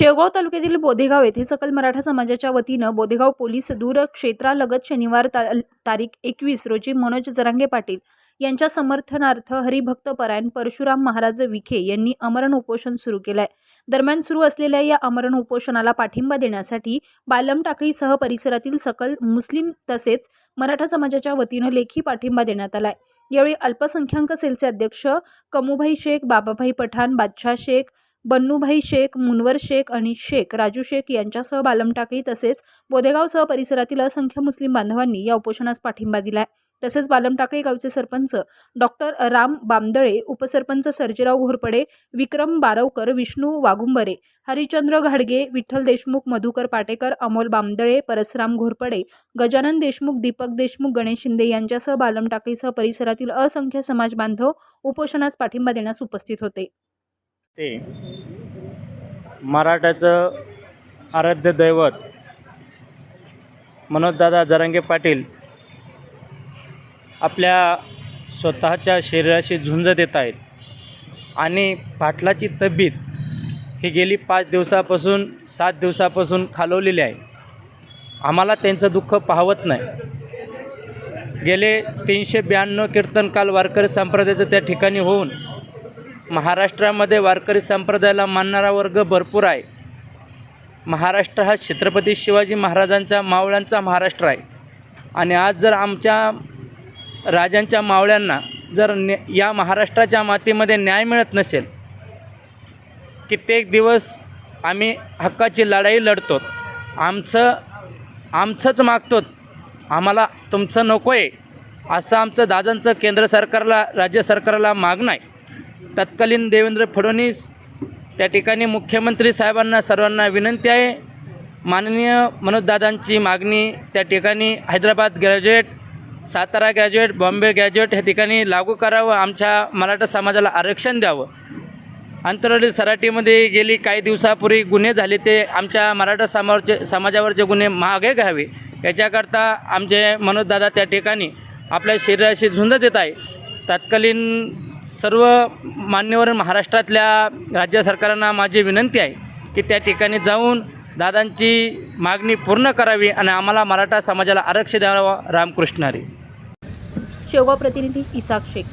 शेवगाव तालुक्यातील बोधेगाव येथे सकल मराठा समाजाच्या वतीनं बोधेगाव पोलीस दूर क्षेत्रालगत शनिवार ता तारीख एकवीस रोजी मनोज जरांगे पाटील यांच्या समर्थनार्थ हरिभक्त परायण परशुराम महाराज विखे यांनी अमरण उपोषण सुरू केलं आहे दरम्यान सुरू असलेल्या या अमरण उपोषणाला पाठिंबा देण्यासाठी बालम टाकळीसह परिसरातील सकल मुस्लिम तसेच मराठा समाजाच्या वतीनं लेखी पाठिंबा देण्यात आलाय. यावेळी अल्पसंख्याक सेलचे अध्यक्ष कमुभाई शेख बाबाभाई पठाण बादशाह शेख बन्नूभाई शेख मुनवर शेख आणि शेख राजू शेख यांच्यासह बालमटाकी तसेच बोदेगावसह परिसरातील असंख्य मुस्लिम बांधवांनी या उपोषणास पाठिंबा दिलाय. तसेच बालमटाकळी गावचे सरपंच डॉक्टर राम बामदळे उपसरपंच सर्जेराव घोरपडे विक्रम बारवकर विष्णू वाघुंबरे हरिचंद्र घाडगे विठ्ठल देशमुख मधुकर पाटेकर अमोल बामदळे परसराम घोरपडे गजानन देशमुख दीपक देशमुख गणेश शिंदे यांच्यासह बालमटाकळीसह परिसरातील असंख्य समाज बांधव उपोषणास पाठिंबा देण्यास उपस्थित होते. ते मराठाचं आराध्य दैवत मनोजदादा जरांगे पाटील आपल्या स्वतःच्या शरीराशी झुंज देत आहेत. आणि पाटलाची तब्येत ही गेली पाच दिवसापासून सात दिवसापासून खालवलेली आहे. आम्हाला त्यांचं दुःख पाहवत नाही. गेले तीनशे ब्याण्णव कीर्तनकाल वारकरी संप्रदायाचं त्या ठिकाणी होऊन महाराष्ट्रामध्ये वारकरी संप्रदायाला मानणारा वर्ग भरपूर आहे. महाराष्ट्र हा छत्रपती शिवाजी महाराजांचा मावळ्यांचा महाराष्ट्र आहे. आणि आज जर आमच्या राजांच्या मावळ्यांना जर ने या महाराष्ट्राच्या मातीमध्ये न्याय मिळत नसेल कित्येक दिवस आम्ही हक्काची लढाई लढतो आमचं आमचंच मागतो आम्हाला तुमचं नको आहे असं आमचं दादांचं केंद्र सरकारला राज्य सरकारला मागणं आहे. तत्कालीन देवेंद्र फडणवीस त्या ठिकाणी मुख्यमंत्री साहेबांना सर्वांना विनंती आहे. माननीय मनोजदादांची मागणी त्या ठिकाणी Hyderabad graduate Satara graduate Bombay graduate ह्या ठिकाणी लागू करावं आमच्या मराठा समाजाला आरक्षण द्यावं. आंतरराष्ट्रीय सराटीमध्ये गेली काही दिवसापूर्वी गुन्हे झाले ते आमच्या मराठा समाजचे समाजावरचे गुन्हे मागे घ्यावे. याच्याकरता आमचे मनोजदादा त्या ठिकाणी आपल्या शरीराशी झुंज देत आहे. तत्कालीन सर्व मान्यवर महाराष्ट्रातल्या राज्य सरकारांना माझी विनंती आहे की त्या ठिकाणी जाऊन दादांची मागणी पूर्ण करावी आणि आम्हाला मराठा समाजाला आरक्षण द्यावं. रामकृष्ण हरी. शेवगाव प्रतिनिधी इसाक शेख.